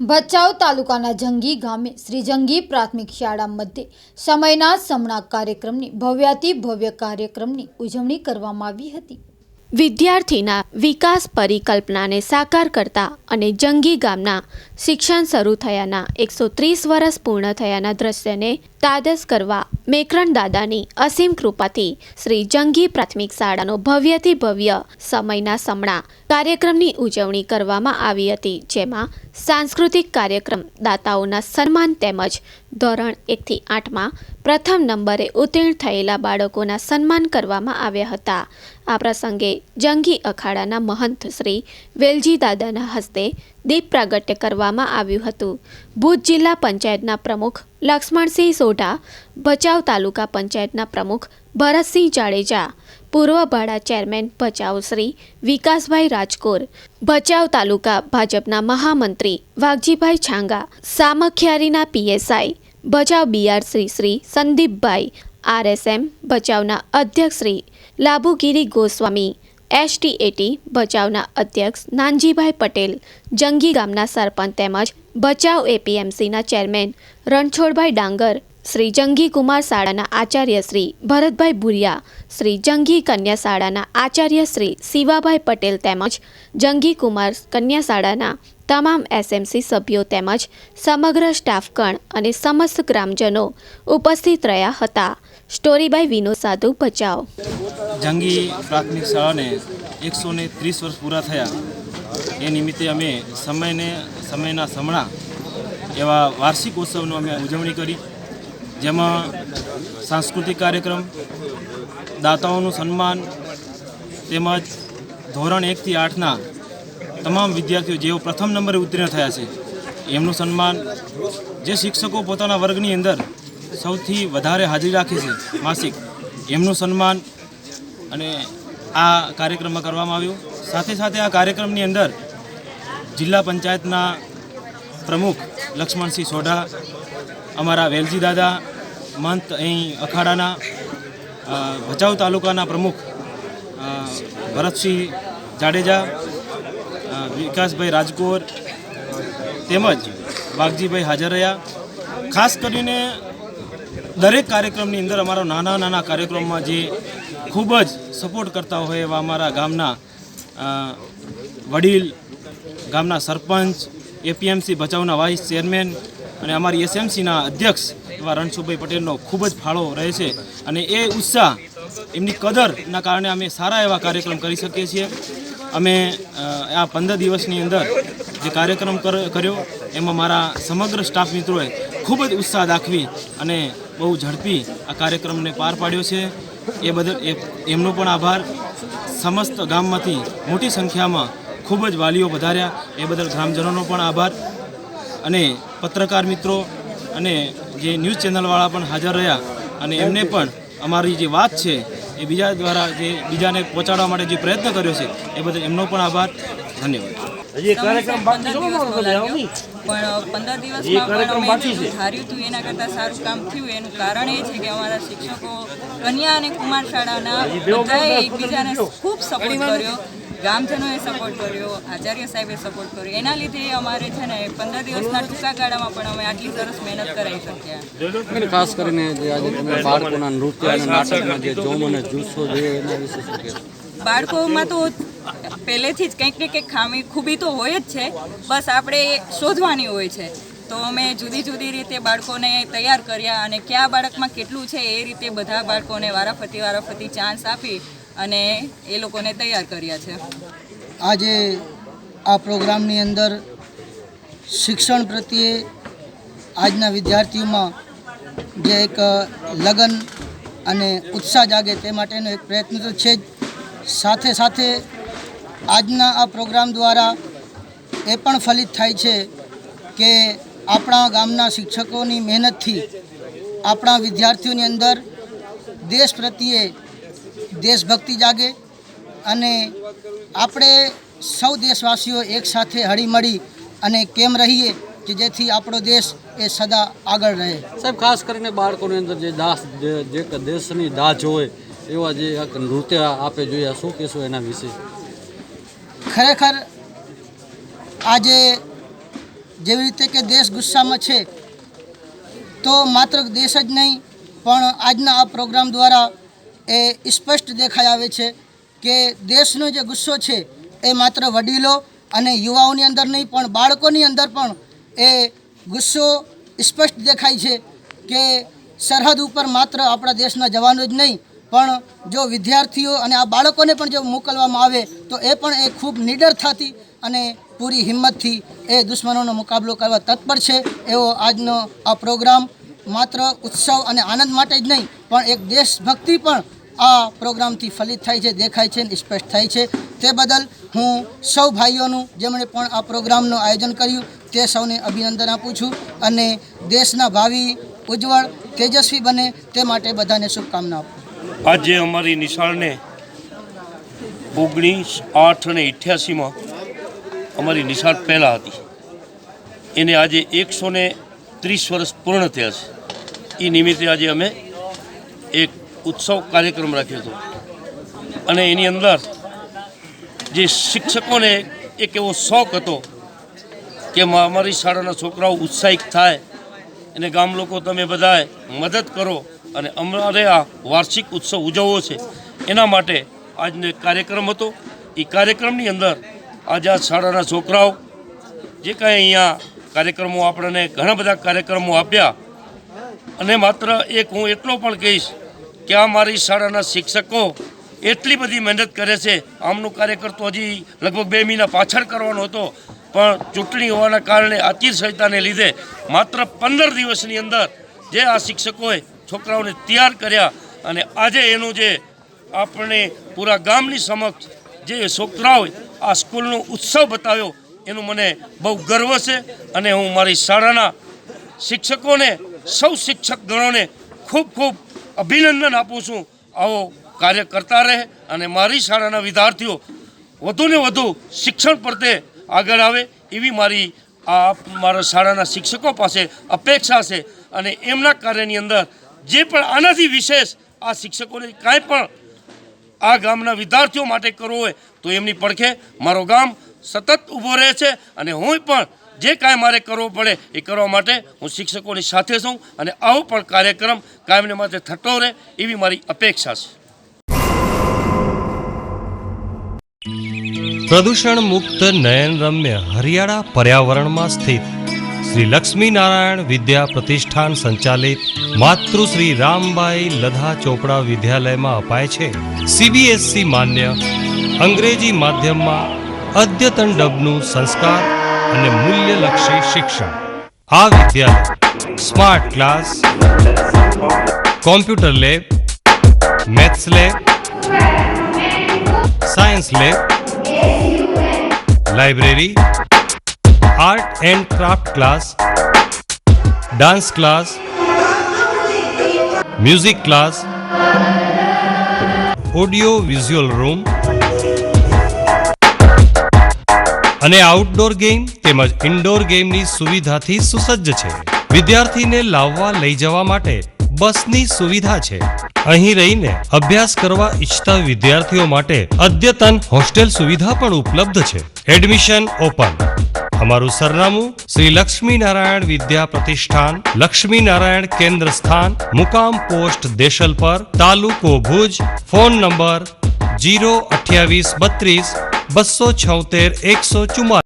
ભચાઉ તાલુકાના જંગી ગામે શ્રી જંગી પ્રાથમિક શાળા મધ્યે સમયના સમણા કાર્યક્રમની ભવ્યાતિ ભવ્ય કાર્યક્રમની ઉજવણી કરવામાં આવી હતી. વિદ્યાર્થીના વિકાસ પરિકલ્પનાને સાકાર કરતા અને જંગી ગામના શિક્ષણ શરૂ થયાના એકસો ત્રીસ વર્ષ પૂર્ણ થયાના દ્રશ્યને તાદસ કરવા મેકરણ દાદાની અસીમ કૃપાથી શ્રી જંગી પ્રાથમિક શાળાનો ભવ્યથી ભવ્ય સમયના સમણા કાર્યક્રમની ઉજવણી કરવામાં આવી હતી, જેમાં સાંસ્કૃતિક કાર્યક્રમ દાતાઓના સન્માન તેમજ ધોરણ એકથી આઠમાં પ્રથમ નંબરે ઉત્તીર્ણ થયેલા બાળકોના સન્માન કરવામાં આવ્યા હતા. આ પ્રસંગે જંગી અખાડાના મહંત શ્રી વેલજી દાદાના હસ્તે દીપ પ્રાગટ્ય કરવામાં આવ્યું હતું. ભુજ જિલ્લા પંચાયતના પ્રમુખ લક્ષ્મણસિંહ સોઢા, ભચાઉ તાલુકા પંચાયતના પ્રમુખ ભરતસિંહ જાડેજા, પૂર્વ ભાડા ચેરમેન ભચાઉ શ્રી વિકાસભાઈ રાજકોર, ભચાઉ તાલુકા ભાજપના મહામંત્રી Vaghjibhai Changa, સામખિયારીના PSI Bhachau BR Shri Shri Sandeepbhai, RSM ભચાઉના અધ્યક્ષ શ્રી લાભુગીરી ગોસ્વામી એસટીએટી ભચાઉના અધ્યક્ષ નાનજીભાઈ પટેલ, જંગી ગામના સરપંચ તેમજ ભચાઉ એપીએમસીના ચેરમેન રણછોડભાઈ ડાંગર, શ્રી જંગી કુમાર શાળાના આચાર્ય શ્રી ભરતભાઈ ભુરિયા, શ્રી જંગી કન્યા શાળાના આચાર્ય શ્રી શિવાભાઈ પટેલ તેમજ જંગી કુમાર કન્યા શાળાના તમામ એસએમસી સભ્યો તેમજ સમગ્ર સ્ટાફગણ અને સમસ્ત ગ્રામજનો ઉપસ્થિત રહ્યા હતા. સ્ટોરીબાય વિનોદ સાધુ, ભચાઉ. જંગી પ્રાથમિક શાળાને એકસો ને ત્રીસ વર્ષ પૂરા થયા. એ નિમિત્તે અમે સમયને, સમયના સમણા એવા વાર્ષિક ઉત્સવનો અમે ઉજવણી કરી. જેમાં સાંસ્કૃતિક કાર્યક્રમ, દાતાઓનું સન્માન તેમજ ધોરણ એકથી આઠના તમામ વિદ્યાર્થીઓ જેઓ પ્રથમ નંબરે ઉત્તીર્ણ થયા છે, એમનું સન્માન જે શિક્ષકો પોતાના વર્ગની અંદર સૌથી વધારે હાજરી રાખે છે માસિક. એમનું સન્માન અને આ કાર્યક્રમમાં કરવામાં આવ્યું. સાથે સાથે આ કાર્યક્રમની અંદર જિલ્લા પંચાયતના પ્રમુખ લક્ષ્મણસિંહ સોઢા, અમારા વેલજી દાદા, મંત અહીં અખાડાના ભચાઉ તાલુકાના પ્રમુખ ભરતસિંહ જાડેજા વિકાસભાઈ રાજકોર, તેમજ વાઘજીભાઈ હાજર રહ્યા. ખાસ કરીને દરેક કાર્યક્રમની અંદર અમારા નાના નાના કાર્યક્રમમાં જે ખૂબ જ સપોર્ટ કરતા હોય એવા અમારા ગામના વડીલ, ગામના સરપંચ એપીએમસી ભચાઉના વાઇસ ચેરમેન અને અમારી એસએમસીના અધ્યક્ષ એવા રણછોડભાઈ પટેલનો ખૂબ જ ફાળો રહે છે. અને એ ઉત્સાહ એમની કદરના કારણે અમે સારા એવા કાર્યક્રમ કરી શકીએ છીએ. અમે આ પંદર દિવસની અંદર જે કાર્યક્રમ કર- કર્યો એમાં મારા સમગ્ર સ્ટાફ મિત્રોએ ખૂબ જ ઉત્સાહ દાખવી અને બહુ ઝડપી આ કાર્યક્રમને પાર પાડ્યો છે. એ બદલ એ એમનો પણ આભાર. સમસ્ત ગામમાંથી મોટી સંખ્યામાં ખૂબ જ વાલીઓ વધાર્યા એ બદલ ગ્રામજનોનો પણ આભાર. અને પત્રકાર મિત્રો અને જે ન્યૂઝ ચેનલવાળા પણ હાજર રહ્યા અને એમને પણ અમારી જે વાત છે એ બીજા દ્વારા જે બીજાને પહોંચાડવા માટે જે પ્રયત્ન કર્યો છે એ બદલ એમનો પણ આભાર. ધન્યવાદ. હજી કાર્યક્રમ બાકી છે. પણ પંદર એ દિવસમાં પણ અમે છે. ધાર્યું હતું એના કરતાં સારું કામ થયું. એનું કારણ એ છે કે અમારા શિક્ષકો કન્યા અને કુમાર શાળાના બધાએ એકબીજાને ખૂબ સપોર્ટ કર્યો. ગામજનોએ સપોર્ટ કર્યો. આચાર્ય સાહેબે સપોર્ટ કર્યો. એના લીધે અમારે છે ને પંદર દિવસના ટૂંકા ગાળામાં પણ અમે આટલી સરસ મહેનત કરાવી શક્યા. ખાસ કરીને જે આજે તમે બાળકોના નૃત્ય અને નાટકના જે જોમ અને જુસ્સો જોઈએ એના વિશે શું બાળકોમાં તો પહેલેથી જ કંઈક ને કંઈક ખામી ખૂબી તો હોય જ છે. બસ આપણે શોધવાની હોય છે. તો અમે જુદી જુદી રીતે બાળકોને તૈયાર કર્યા અને કયા બાળકમાં કેટલું છે એ રીતે બધા બાળકોને વારાફરતી વારાફરતી ચાન્સ આપી અને એ લોકોને તૈયાર કર્યા છે. આજે આ પ્રોગ્રામની અંદર શિક્ષણ પ્રત્યે આજના વિદ્યાર્થીઓમાં જે એક લગન અને ઉત્સાહ જાગે તે માટેનો એક પ્રયત્ન તો છે જ. સાથે સાથે આજના આ પ્રોગ્રામ દ્વારા એ પણ ફલિત થાય છે કે આપણા ગામના શિક્ષકોની મહેનતથી આપણા વિદ્યાર્થીઓની અંદર દેશ પ્રત્યે દેશભક્તિ જાગે અને આપણે સૌ દેશવાસીઓ એકસાથે હળીમળી અને કેમ રહીએ કે જેથી આપણો દેશ એ સદા આગળ રહે. સાહેબ, ખાસ કરીને બાળકોની અંદર જે દાસ, જે દેશની દાજ હોય એવા જે નૃત્ય આપે જોઈએ, શું કહેશો એના વિશે? ખરેખર આજે જેવી રીતે કે દેશ ગુસ્સામાં છે, તો માત્ર દેશ જ નહીં, પણ આજના આ પ્રોગ્રામ દ્વારા એ સ્પષ્ટ દેખાઈ આવે છે કે દેશનો જે ગુસ્સો છે એ માત્ર વડીલો અને યુવાઓની અંદર નહીં, પણ બાળકોની અંદર પણ એ ગુસ્સો સ્પષ્ટ દેખાય છે કે સરહદ ઉપર માત્ર આપણા દેશના જવાનો જ નહીં પણ જો વિદ્યાર્થીઓ અને આ બાળકોને પણ જો મોકલવામાં આવે, તો એ પણ એ ખૂબ નિડરતાથી અને પૂરી હિંમતથી એ દુશ્મનોનો મુકાબલો કરવા તત્પર છે એવો આજનો આ પ્રોગ્રામ. માત્ર ઉત્સવ અને આનંદ માટે જ નહીં, પણ એક દેશભક્તિ પણ આ પ્રોગ્રામથી ફલિત થાય છે, દેખાય છે અને સ્પષ્ટ થાય છે. તે બદલ હું સૌ ભાઈઓનું, જેમણે પણ આ પ્રોગ્રામનું આયોજન કર્યું, તે સૌને અભિનંદન આપું છું અને દેશના ભાવિ, ઉજ્જવળ, તેજસ્વી બને તે માટે બધાને શુભકામના આપું આજે અમારી નિશાળને ઓગણીસ, આઠ અને અઠ્યાસીમાં અમારી નિશાળ પહેલાં હતી. એને આજે એકસો ત્રીસ વર્ષ પૂર્ણ થયા છે. એ નિમિત્તે આજે અમે એક ઉત્સવ કાર્યક્રમ રાખ્યો હતો. અને એની અંદર જે શિક્ષકોને એક એવો શોખ હતો કે અમારી શાળાના છોકરાઓ ઉત્સાહિત થાય. અને ગામ લોકો તમે બધાએ મદદ કરો. અને અમારે આ વાર્ષિક ઉત્સવ ઉજવવો છે. એના માટે આજનો એક કાર્યક્રમ હતો. એ કાર્યક્રમની અંદર આજે આ શાળાના છોકરાઓ જે કાંઈ અહીંયા કાર્યક્રમો આપણને ઘણા બધા કાર્યક્રમો આપ્યા. અને માત્ર એક હું એટલો પણ કહીશ કે આ મારી શાળાના શિક્ષકો એટલી બધી મહેનત કરે છે. આમનું કાર્યકર તો હજી લગભગ બે મહિના પાછળ કરવાનો હતો. પણ ચૂંટણી હોવાના કારણે આચારસંહિતાને લીધે માત્ર પંદર દિવસની અંદર જે આ શિક્ષકોએ છોકરાઓને તૈયાર કર્યા અને આજે એનું જે આપણે પૂરા ગામની સમક્ષ જે છોકરાઓએ આ સ્કૂલનો ઉત્સવ બતાવ્યો, એનું મને બહુ ગર્વ છે અને હું મારી શાળાના શિક્ષકોને, સૌ શિક્ષક ગણોને ખૂબ ખૂબ અભિનંદન આપું છું. આવો કાર્ય કરતા રહે અને મારી શાળાના વિદ્યાર્થીઓ વધુને વધુ શિક્ષણ પ્રત્યે આગળ આવે એવી મારી આ મારા શાળાના શિક્ષકો પાસે અપેક્ષા છે અને એમના કાર્યની અંદર જે પણ આનાથી વિશેષ આ શિક્ષકોને કાંઈ પણ આ ગામના વિદ્યાર્થીઓ માટે કરવું હોય તો એમની પડખે મારો ગામ સતત ઊભો રહે છે અને હું પણ જે કાંઈ મારે કરવો પડે એ કરવા માટે હું શિક્ષકોની સાથે છું અને આવો પણ કાર્યક્રમ કાયમને માટે થતો રહે એવી મારી અપેક્ષા છે. પ્રદૂષણ મુક્ત નયન રમ્ય હરિયાળા પર્યાવરણમાં સ્થિત શ્રી લક્ષ્મી નારાયણ વિદ્યા પ્રતિષ્ઠાન સંચાલિત માતૃશ્રી રામબાઈ લધા ચોપડા વિદ્યાલયમાં અપાય છે. સીબીએસસી માન્ય અંગ્રેજી માધ્યમમાં અદ્યતન ડબનું સંસ્કાર અને મૂલ્યલક્ષી શિક્ષણ. આ વિદ્યાલય smart class, computer lab maths lab science lab library art and craft class dance class music class audio visual room અને આઉટડોર ગેમ તેમજ ઇન્ડોર ગેમની સુવિધાથી સુસજ્જ છે. વિદ્યાર્થીને લાવવા લઈ જવા માટે બસની સુવિધા છે. અહીં રહીને અભ્યાસ કરવા ઈચ્છતા વિદ્યાર્થીઓ માટે અદ્યતન હોસ્ટેલ સુવિધા પણ ઉપલબ્ધ છે. એડમિશન ઓપન અમારું સરનામું શ્રી લક્ષ્મી નારાયણ વિદ્યા પ્રતિષ્ઠાન લક્ષ્મી નારાયણ કેન્દ્ર સ્થાન, મુકામ પોસ્ટ દેશલ પર, તાલુકો ભુજ, ફોન નંબર જીરો અઠ્યાવીસ બત્રીસ, બસો છોતેર, એકસો ચુમ્માલીસ.